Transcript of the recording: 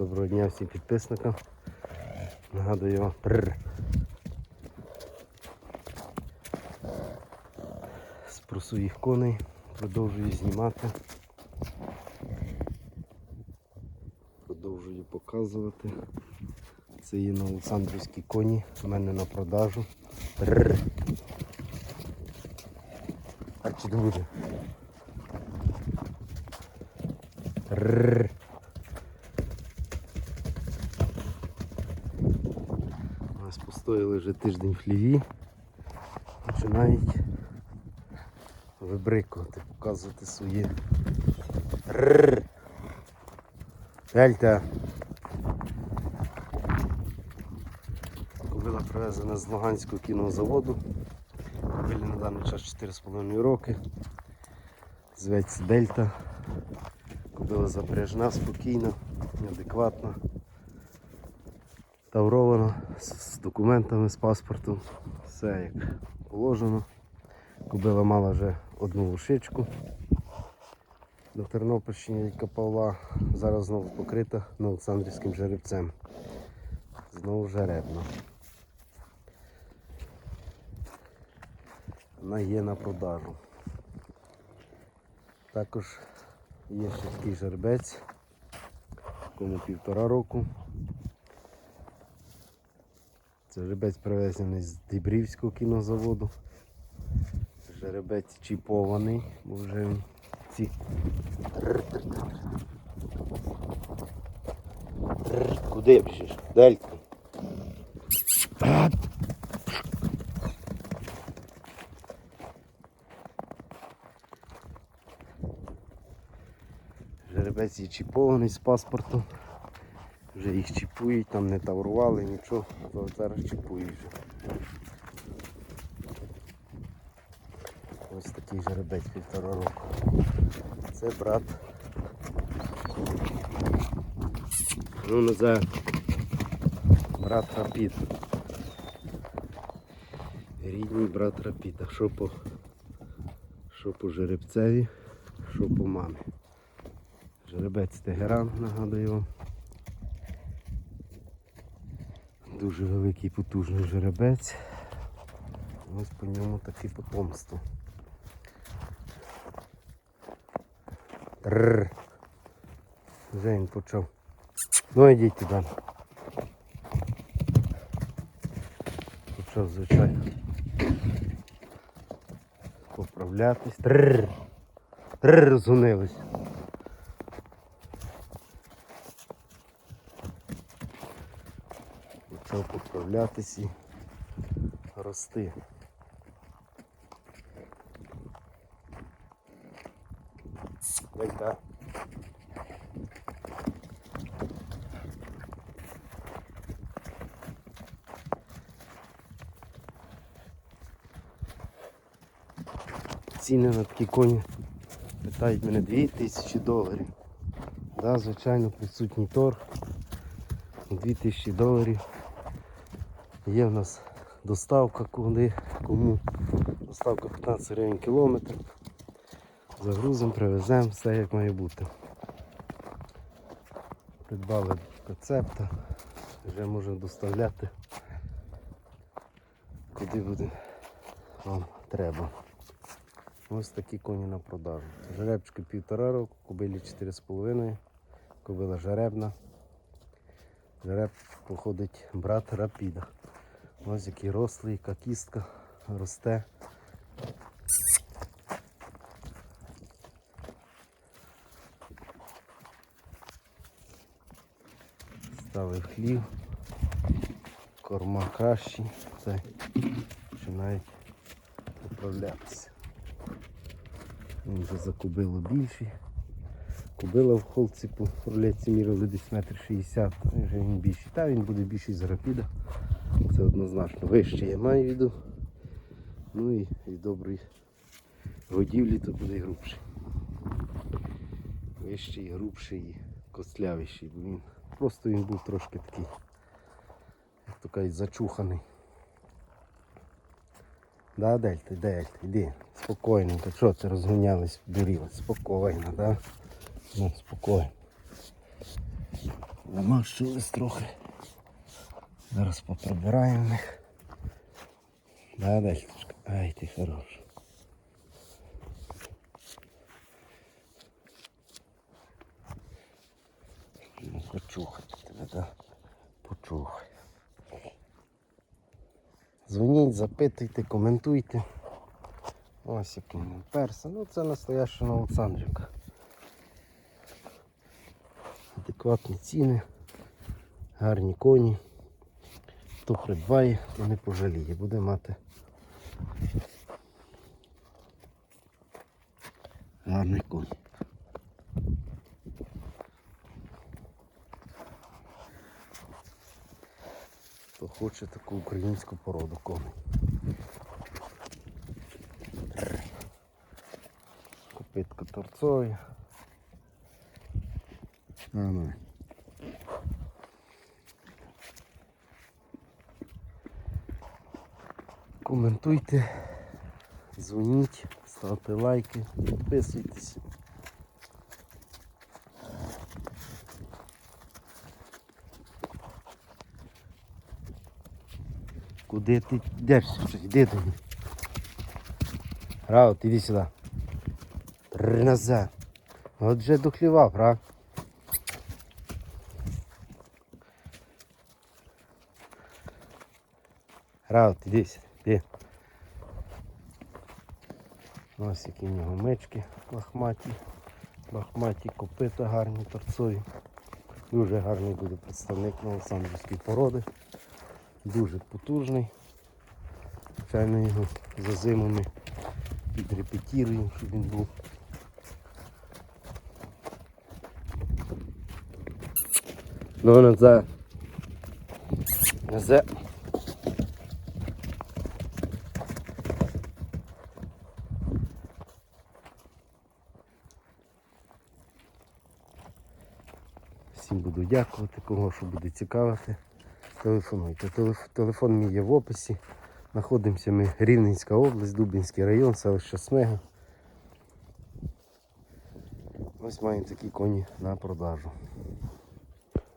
Доброго дня всім підписникам. Нагадую вам. Про своїх коней продовжую знімати. Продовжую показувати. Це є на Олександрівські коні. У мене на продажу. А чи буде? У вже тиждень в хліві. Починають вибрикувати, показувати. Рррр. Дельта. Кобила привезена з Луганського кінозаводу. Кобилі на даний час 4,5 роки. Зветься Дельта. Кобила запряжена спокійно, адекватна, таврована, з, документами, з паспортом. Все як положено. Кобила мала вже одну лошичку. До Тернопільщини Дядька Павла зараз знову покрита Олександрівським жеребцем. Знову жеребна. Вона є на продажу. Також є ще такий жеребець, кому півтора року. Це жеребець привезений з Дібрівського кінозаводу. Жеребець чіпований, бо вже він ці. Куди біжиш? Дельку. Жеребець є чіпований з паспортом. Вже їх чіпують, там не таврували, нічого, але зараз чіпують вже. Ось такий жеребець півтора року. Це брат. Ну назад. Брат Рапід. Рідний брат Рапіда. Що по, що по жеребцеві, що по мамі. Жеребець Тегеран, нагадую вам. Дуже великий потужний жеребець. Ось по ньому таке потомство. Трррр. Вже він почав. Ну йдіть туди. Почав, звичайно. Поправлятись. Трррр. Трррр, розгонились. Почав поправлятись і рости. Дай. Ціни на такі коні питають мене 2000 доларів. Да, звичайно, присутній торг. 2000 доларів. Є в нас доставка куди, кому. Доставка 15 гривень кілометр. Загрузимо, привеземо, все як має бути. Придбали концепта, вже можемо доставляти куди буде вам треба. Ось такі коні на продажу. Жеребчики півтора року, кобилі 4,5, кобила жеребна. Жереб походить брат Рапіда. Ось який рослий, яка кістка росте. Ставив хлів, корма кращі, все починають поправлятися. Він вже за кубилу більший. Кубила в холці по рулетці мірили десь метр шістдесят, вже він більший. Та він буде більший з рапіда. Це однозначно. Вище я маю в виду. Ну і, і доброї годівлі то буде грубший. Вищий, грубший і костлявіший, бо він просто він був трошки такий, як то кажуть, зачуханий. Да, Дельта, Дельта, йди. Спокійненько. Що ти розгонялись, дурілась? Спокійно, да? Ну, спокійно. Намащувались трохи. Зараз поприбираємо їх. Да, дай, Літочка. Ай, ти хорош. Ну, почухати тебе, да? Почухай. Дзвоніть, запитуйте, коментуйте. Ось який він перса. Ну це настояща Олександрівка. Адекватні ціни, гарні коні. Хто придбає, то не пожаліє. Буде мати гарний конь. Хто хоче таку українську породу коней. Копитко торцові. А, Коментуйте, дзвоніть, ставте лайки, підписуйтесь. Куди ти йдеш? Йди до мене. Раут, іди сюди. Назад. От вже дохлівав, правда? Раут, іди сюди, іди. Ось які в нього мечки лохматі. Лохматі копита гарні торцові. Дуже гарний буде представник новосамбірської породи. Дуже потужний. Звичайно його за зиму ми підрепетіруємо, щоб він був. Ну, назад. Назад. Всім буду дякувати, кого що буде цікавити. Телефонуйте. Телеф- Телефон мій є в описі. Знаходимося ми Рівненська область, Дубінський район, селище Смега. Ось маємо такі коні на продажу.